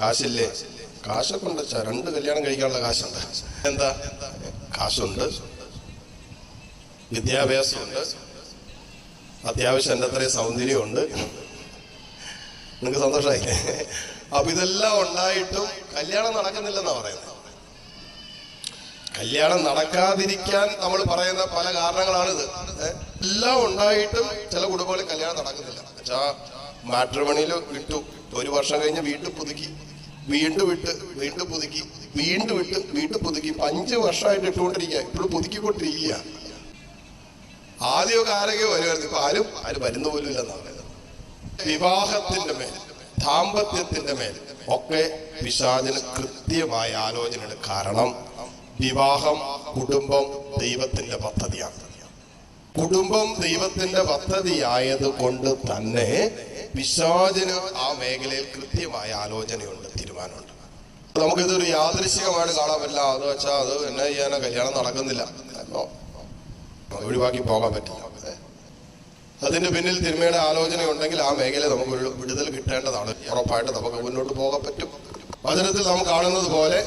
കാശില്ലേ? കാശൊക്കെ ഉണ്ട്. രണ്ട് കല്യാണം കഴിക്കാനുള്ള കാശുണ്ട്. എന്താ? കാശുണ്ട്. വിദ്യാഭ്യാസമുണ്ട്. അത്യാവശ്യം എന്റെ അത്രയും സൗന്ദര്യമുണ്ട്. നിങ്ങൾക്ക് സന്തോഷമായി? അപ്പൊ ഇതെല്ലാം ഉണ്ടായിട്ടും കല്യാണം നടക്കുന്നില്ലെന്നാ പറയുന്നത്. കല്യാണം നടക്കാതിരിക്കാൻ നമ്മൾ പറയുന്ന പല കാരണങ്ങളാണിത്? എല്ലാം ഉണ്ടായിട്ടും ചില കുടുംബങ്ങളിൽ കല്യാണം നടക്കുന്നില്ല. മാട്രിമണിയിൽ വിട്ടു. ഒരു വർഷം കഴിഞ്ഞ് വീട്ടിൽ പുതുക്കി. വീണ്ടും ഇട്ട് വീണ്ടും പുതുക്കി വീണ്ടും ഇട്ട് വീണ്ടും പുതുക്കി. അഞ്ച് വർഷമായിട്ട് ഇട്ടുകൊണ്ടിരിക്കുക ഇപ്പോഴും പുതുക്കിക്കൊണ്ടിരിക്കുക ആദ്യമൊക്കെ ആരൊക്കെ വരുമായിരുന്നു. ഇപ്പൊ ആരും ആരും വരുന്ന പോലും പറയുന്നത്. വിവാഹത്തിന്റെ മേൽ ദാമ്പത്യത്തിന്റെ മേൽ ഒക്കെ പിശാചിന് കൃത്യമായ ആലോചനയുടെ കാരണം വിവാഹം കുടുംബം ദൈവത്തിന്റെ പദ്ധതിയാണ്. കുടുംബം ദൈവത്തിന്റെ പദ്ധതിയായത് കൊണ്ട് തന്നെ പിശാചിന് ആ മേഖലയിൽ കൃത്യമായ ആലോചനയുണ്ട് തീരുമാനമുണ്ട്. നമുക്കിതൊരു യാദൃശികമായിട്ട് കാണാൻ പറ്റില്ല. അത് വെച്ചാൽ അത് എന്നെ ചെയ്യാനോ കല്യാണം നടക്കുന്നില്ല. ഒഴിവാക്കി പോകാൻ പറ്റില്ല? അതിന്റെ പിന്നിൽ തിന്മയുടെ ആലോചന ഉണ്ടെങ്കിൽ ആ മേഖല നമുക്ക് ഒരു വിടുതൽ കിട്ടേണ്ടതാണ്. ഉറപ്പായിട്ട് നമുക്ക് മുന്നോട്ട് പോകാൻ പറ്റും. വചനത്തിൽ നാം കാണുന്നത് പോലെ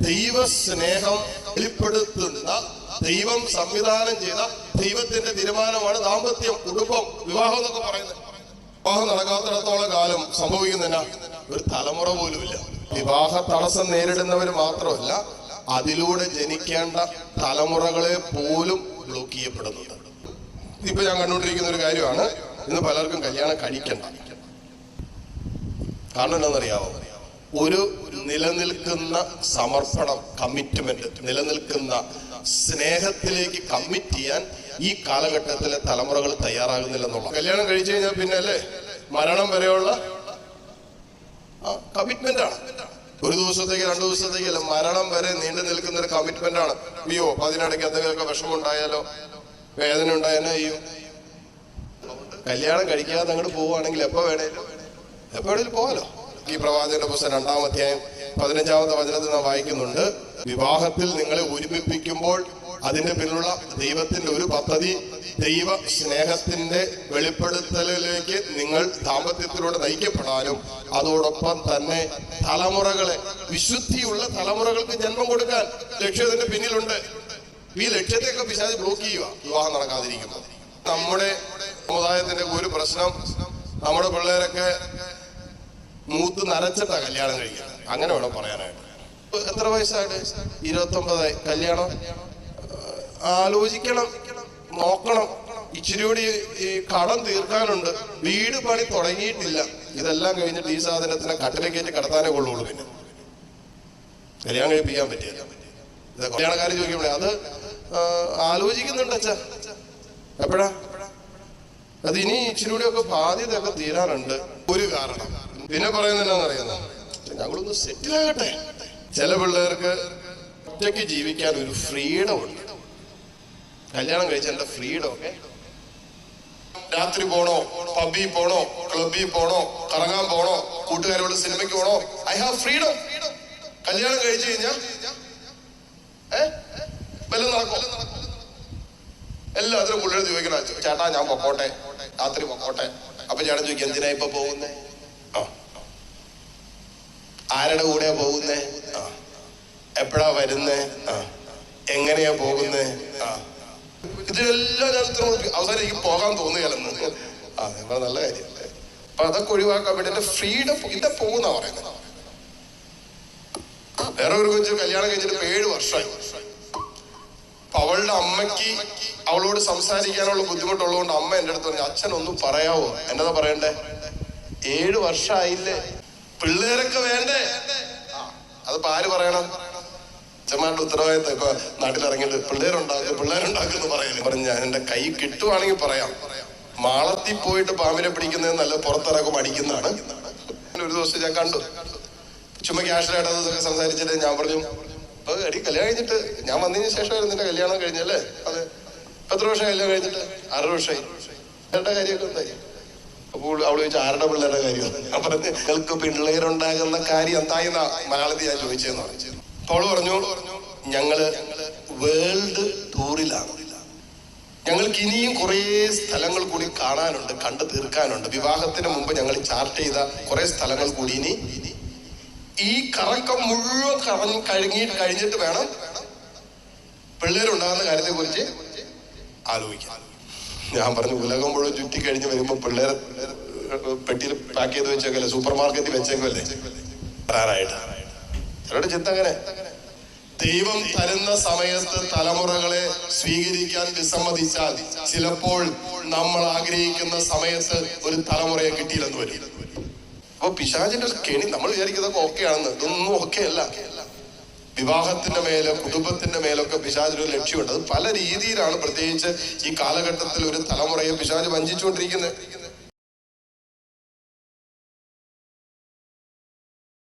ദൈവ സ്നേഹം വെളിപ്പെടുത്തുന്ന ദൈവം സംവിധാനം ചെയ്ത ദൈവത്തിന്റെ തീരുമാനമാണ് ദാമ്പത്യം കുടുംബം വിവാഹം എന്നൊക്കെ പറയുന്നത്. വിവാഹം നടക്കാത്തിടത്തോളം കാലം സംഭവിക്കുന്നില്ല ഒരു തലമുറ പോലുമില്ല. വിവാഹ തടസ്സം നേരിടുന്നവർ മാത്രമല്ല അതിലൂടെ ജനിക്കേണ്ട തലമുറകളെ പോലും ബ്ലോക്ക് ചെയ്യപ്പെടുന്നുണ്ട്. ഇപ്പൊ ഞാൻ കണ്ടുകൊണ്ടിരിക്കുന്ന ഒരു കാര്യമാണ് ഇന്ന് പലർക്കും കല്യാണം കഴിക്കണ്ട. കാരണം എന്താണെന്നറിയാമോ ഒരു നിലനിൽക്കുന്ന സമർപ്പണം കമ്മിറ്റ്മെന്റ് നിലനിൽക്കുന്ന സ്നേഹത്തിലേക്ക് കമ്മിറ്റ് ചെയ്യാൻ ഈ കാലഘട്ടത്തിലെ തലമുറകൾ തയ്യാറാകുന്നില്ല തയ്യാറാകുന്നില്ലെന്നുള്ള കല്യാണം കഴിച്ചു കഴിഞ്ഞാൽ പിന്നെ അല്ലേ? മരണം വരെയുള്ള കമ്മിറ്റ്മെന്റ് ആണ്. ഒരു ദിവസത്തേക്ക് രണ്ടു ദിവസത്തേക്ക് അല്ല മരണം വരെ നീണ്ടു നിൽക്കുന്ന ഒരു കമ്മിറ്റ്മെന്റ് ആണ്. അയ്യോ അതിനിടയ്ക്ക് എന്തെങ്കിലുമൊക്കെ വിഷമം ഉണ്ടായാലോ വേദന ഉണ്ടായാലോ? ചെയ്യും കല്യാണം കഴിക്കാതെ അങ്ങോട്ട് പോവുകയാണെങ്കിൽ എപ്പോ വേണേലും? എപ്പോ വേണേലും പോകാലോ. ഈ പ്രവാചകന്റെ പുസ്തകം രണ്ടാം അധ്യായം പതിനഞ്ചാമത്തെ വചനത്തിൽ നാം വായിക്കുന്നുണ്ട്. വിവാഹത്തിൽ നിങ്ങളെ ഒരുമിപ്പിക്കുമ്പോൾ അതിന്റെ പിന്നിലുള്ള ദൈവത്തിന്റെ ഒരു പദ്ധതി ദൈവ സ്നേഹത്തിന്റെ വെളിപ്പെടുത്തലിലേക്ക് നിങ്ങൾ ദാമ്പത്യത്തിലൂടെ നയിക്കപ്പെടാനും അതോടൊപ്പം തന്നെ തലമുറകളെ വിശുദ്ധിയുള്ള തലമുറകൾക്ക് ജന്മം കൊടുക്കാൻ ലക്ഷ്യത്തിന്റെ പിന്നിലുണ്ട്. ഈ ലക്ഷ്യത്തെയൊക്കെ പിശാചി ബ്ലോക്ക് ചെയ്യുക വിവാഹം നടക്കാതിരിക്കുന്നത് നമ്മുടെ സമുദായത്തിന്റെ ഒരു പ്രശ്നം നമ്മുടെ പിള്ളേരൊക്കെ മൂത്ത് നരച്ചിട്ടാ കല്യാണം കഴിക്കുന്നത്. അങ്ങനെ വേണം പറയാനായിട്ട്? എത്ര വയസ്സായിട്ട്? ഇരുപത്തൊമ്പത് കല്യാണം? ആലോചിക്കണം. നോക്കണം. ഇച്ചിരി കൂടി ഈ കടം തീർക്കാനുണ്ട്. വീട് പണി തുടങ്ങിയിട്ടില്ല. ഇതെല്ലാം കഴിഞ്ഞിട്ട് ഈ സാധനത്തിനെ കട്ടിലേക്കേറ്റ് കടത്താനേ കൊള്ളുള്ളൂ പിന്നെ. കല്യാണം കഴിപ്പിക്കാൻ പറ്റില്ല ഇത് കല്യാണക്കാരെ ചോദിക്കുമ്പോഴേ അത് ആലോചിക്കുന്നുണ്ട് അച്ഛാ. എപ്പോഴാ? അത് ഇനി ഇച്ചിരി കൂടിയൊക്കെ ബാധ്യതയൊക്കെ തീരാറുണ്ട് ഒരു കാരണം. പിന്നെ പറയുന്നത് എന്താണെന്നറിയാമോ ഞങ്ങളൊന്ന് സെറ്റിൽ ആകട്ടെ. ചില പിള്ളേർക്ക് ഒറ്റയ്ക്ക് ജീവിക്കാൻ ഒരു ഫ്രീഡം ഉണ്ട്. കല്യാണം കഴിച്ചതിന്റെ ഫ്രീഡം ഒക്കെ? രാത്രി പോണോ? പബ്ബി പോണോ? ക്ലബിൽ പോണോ? കറങ്ങാൻ പോണോ? കൂട്ടുകാരോട് സിനിമയ്ക്ക് പോണോ? ഐ ഹാവ് ഫ്രീഡം കല്യാണം കഴിച്ചു കഴിഞ്ഞാൽ എല്ലാത്തിനും പുള്ളിയോട് ചോദിക്കണം ചേട്ടാ ഞാൻ പൊക്കോട്ടെ? രാത്രി പൊക്കോട്ടെ? അപ്പൊ ചേട്ടൻ ചോദിക്കും എന്തിനാ ഇപ്പൊ പോകുന്നേ? ആരുടെ കൂടെയാ പോകുന്നേ? ആ. എപ്പോഴാ വരുന്നേ? ആ. എങ്ങനെയാ പോകുന്നേ? ആ. ഇതിലെല്ലാം ഞാൻ അവസാനം എനിക്ക് പോകാൻ തോന്നുകയല്ലെന്ന് ആ നല്ല കാര്യമല്ലേ അപ്പൊ അതൊക്കെ ഒഴിവാക്കാൻ വേണ്ടി എന്റെ ഫ്രീഡം ഇതിന്റെ പോകുന്ന പറയുന്നത് വേറെ ഒരു കൊച്ചു കല്യാണം കഴിഞ്ഞിട്ട് ഏഴ് വർഷമായി. അപ്പൊ അവളുടെ അമ്മയ്ക്ക് അവളോട് സംസാരിക്കാനുള്ള ബുദ്ധിമുട്ടുള്ളതുകൊണ്ട് അമ്മ എന്റെ അടുത്ത് പറഞ്ഞു അച്ഛൻ ഒന്നും പറയാവോ? എന്നതാ പറയണ്ടേ? ഏഴ് വർഷമായില്ലേ പിള്ളേരൊക്കെ വേണ്ടേ? അത് ആര് പറയണം? അച്ഛന്മാരുടെ ഉത്തരവാദിത്തം ഇപ്പൊ നാട്ടിലിറങ്ങിയിട്ട് പിള്ളേരുണ്ടാക്കുക പിള്ളേരുണ്ടാക്കുന്ന പറയുന്നത് പറഞ്ഞു ഞാൻ എന്റെ കൈ കിട്ടുവാണെങ്കിൽ പറയാം. മാളത്തിൽ പോയിട്ട് പാമ്പിനെ പിടിക്കുന്നത് നല്ല പുറത്തിറക്കും അടിക്കുന്നതാണ്. ഒരു ദിവസം ഞാൻ കണ്ടു. ചുമ്മാ ക്യാഷിലായിട്ട് അതൊക്കെ സംസാരിച്ചിട്ട് ഞാൻ പറഞ്ഞു അപ്പൊ എടി കല്യാണം കഴിഞ്ഞിട്ട് ഞാൻ വന്നതിന് ശേഷമായിരുന്നു നിന്റെ കല്യാണം കഴിഞ്ഞല്ലേ? അതെ. ഇപ്പൊ എത്ര വർഷം കല്യാണം കഴിഞ്ഞിട്ട്? ആറ് വർഷമായി. എന്റെ കാര്യമൊക്കെ എന്തായി? അപ്പോൾ അവൾ ചോദിച്ചു ആരുടെ പിള്ളേരുടെ കാര്യം ഞാൻ പറഞ്ഞു നിങ്ങൾക്ക് പിള്ളേരുണ്ടാകുന്ന കാര്യം എന്തായെന്നാ മലയാളത്തിൽ ഞാൻ ചോദിച്ചതെന്ന് പറഞ്ഞു. അപ്പോൾ അവൾ പറഞ്ഞു ഞങ്ങൾ വേൾഡ് ടൂറിലാണ് ഞങ്ങൾക്ക് ഇനിയും കുറേ സ്ഥലങ്ങൾ കൂടി കാണാനുണ്ട് കണ്ടു തീർക്കാനുണ്ട്. വിവാഹത്തിന് മുമ്പ് ഞങ്ങൾ ചാർട്ട് ചെയ്ത കുറേ സ്ഥലങ്ങൾ കൂടി ഇനി ഈ കറക്കം മുഴുവൻ കറങ്ങി കഴുകി കഴിഞ്ഞിട്ട് വേണം പിള്ളേരുണ്ടാകുന്ന കാര്യത്തെ കുറിച്ച് ആലോചിക്കാൻ. ഞാൻ പറഞ്ഞു ഉലകം മുഴുവൻ ചുറ്റി കഴിഞ്ഞ് വരുമ്പോ പിള്ളേരെ പെട്ടിയിൽ പാക്ക് ചെയ്ത് വെച്ചേക്കല്ലേ സൂപ്പർ മാർക്കറ്റിൽ വെച്ചേക്കല്ലേ വരാനായിട്ട് ചിലരുടെ ചിന്ത അങ്ങനെ. ദൈവം തരുന്ന സമയത്ത് തലമുറകളെ സ്വീകരിക്കാൻ വിസമ്മതിച്ചാൽ ചിലപ്പോൾ നമ്മൾ ആഗ്രഹിക്കുന്ന സമയത്ത് ഒരു തലമുറയെ കിട്ടിയില്ലെന്ന് വരും. അപ്പൊ പിശാചിന്റെ കെണി നമ്മൾ വിചാരിക്കുന്നതൊക്കെ ഓക്കെ ആണെന്ന്. ഇതൊന്നും ഓക്കെ അല്ല. വിവാഹത്തിന്റെ മേലെ കുടുംബത്തിന്റെ മേലൊക്കെ പിശാചിന് ഒരു ലക്ഷ്യമുണ്ട്. അത് പല രീതിയിലാണ് പ്രത്യേകിച്ച് ഈ കാലഘട്ടത്തിൽ ഒരു തലമുറയെ പിശാജ് വഞ്ചിച്ചുകൊണ്ടിരിക്കുന്നത്.